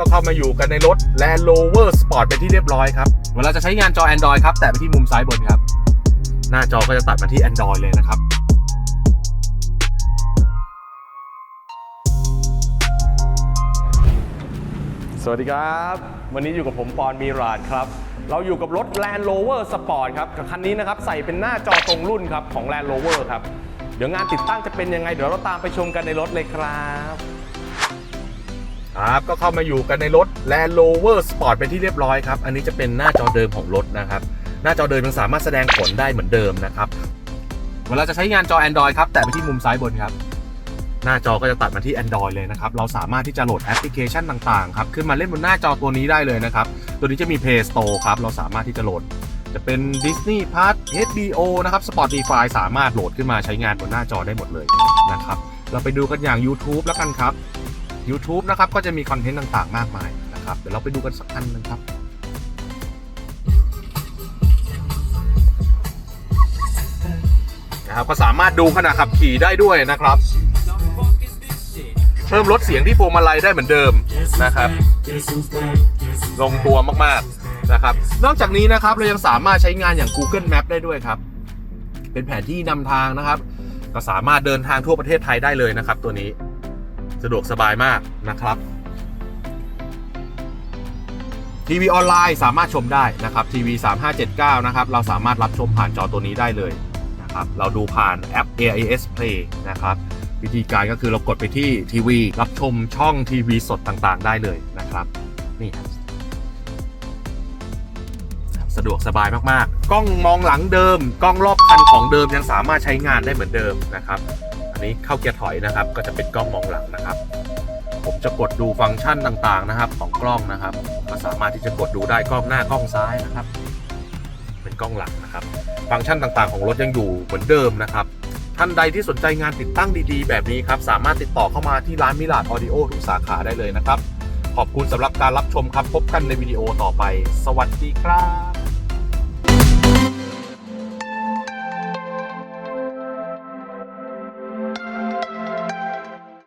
ก็เข้ามาอยู่กันในรถ Land Rover Sport เป็นที่เรียบร้อยครับ เวลาจะใช้งานจอ Android ครับ แตะไปที่มุมซ้ายบนครับ หน้าจอก็จะตัดมาที่ Android เลยนะครับสวัสดีครับ วันนี้อยู่กับผมปอนมีรานครับ เราอยู่กับรถ Land Rover Sport ครับกับคันนี้นะครับ ใส่เป็นหน้าจอตรงรุ่นครับ ของ Land Rover ครับ เดี๋ยวงานติดตั้งจะเป็นยังไง เดี๋ยวเราตามไปชมกันในรถเลยครับ ครับก็เข้ามาอยู่กันในรถ Land Rover Sport เป็นที่เรียบร้อยครับ อันนี้จะเป็นหน้าจอเดิมของรถนะครับ หน้าจอเดิมยังสามารถแสดงผลได้เหมือนเดิมนะครับ เวลาจะใช้งานจอ Android ครับ แตะไปที่มุมซ้ายบนครับ หน้าจอก็จะตัดมาที่ Android เลยนะครับ เราสามารถที่จะโหลดแอปพลิเคชันต่างๆครับ ขึ้นมาเล่นบนหน้าจอตัวนี้ได้เลยนะครับ ตัวนี้จะมี Play Store ครับ เราสามารถที่จะโหลด จะเป็น Disney Plus HBO นะครับ Spotify สามารถโหลดขึ้นมาใช้งานบนหน้าจอได้หมดเลยนะครับ เราไปดูกันอย่าง YouTube แล้วกันครับ YouTube นะครับก็จะมีคอนเทนต์ต่างๆ มากมายนะครับ เดี๋ยวเราไปดูกันสักอันนึงครับนะครับก็สามารถดูขณะขับขี่ได้ด้วยนะครับ เพิ่มลดเสียงที่พวงมาลัยได้เหมือนเดิมนะครับ ลงตัวมากๆนะครับ นอกจากนี้นะครับเรายังสามารถใช้งานอย่าง Google Map ได้ด้วยครับ เป็นแผนที่นำทางนะครับ ก็สามารถเดินทางทั่วประเทศไทยได้เลยนะครับ ตัวนี้ สะดวกสบายมากนะครับ ทีวีออนไลน์สามารถชมได้นะครับทีวี3579 นะครับ เราสามารถรับชมผ่านจอตัวนี้ได้เลยนะครับ เราดูผ่านแอป AIS Play นะครับ วิธีการก็คือเรากดไปที่ทีวี รับชมช่องทีวีสดต่างๆ ได้เลยนะครับ นี่ครับสะดวกสบายมากๆ กล้องมองหลังเดิม กล้องรอบคันของเดิมยังสามารถใช้งานได้เหมือนเดิมนะครับ นนี้เข้าเกียร์ถอยนะครับ ก็จะเป็นกล้องมองหลังนะครับ ผมจะกดดูฟังก์ชันต่างๆนะครับ ของกล้องนะครับก็สามารถที่จะกดดูได้กล้องหน้ากล้องซ้ายนะครับ เป็นกล้องหลังนะครับ ฟังก์ชันต่างๆ ของรถยังอยู่เหมือนเดิมนะครับ ท่านใดที่สนใจงานติดตั้งดีๆ แบบนี้ครับ สามารถติดต่อเข้ามาที่ร้านมิลาดออดิโอทุกสาขาได้เลยนะครับ ขอบคุณสำหรับการรับชมครับ พบกันในวิดีโอต่อไป สวัสดีครับ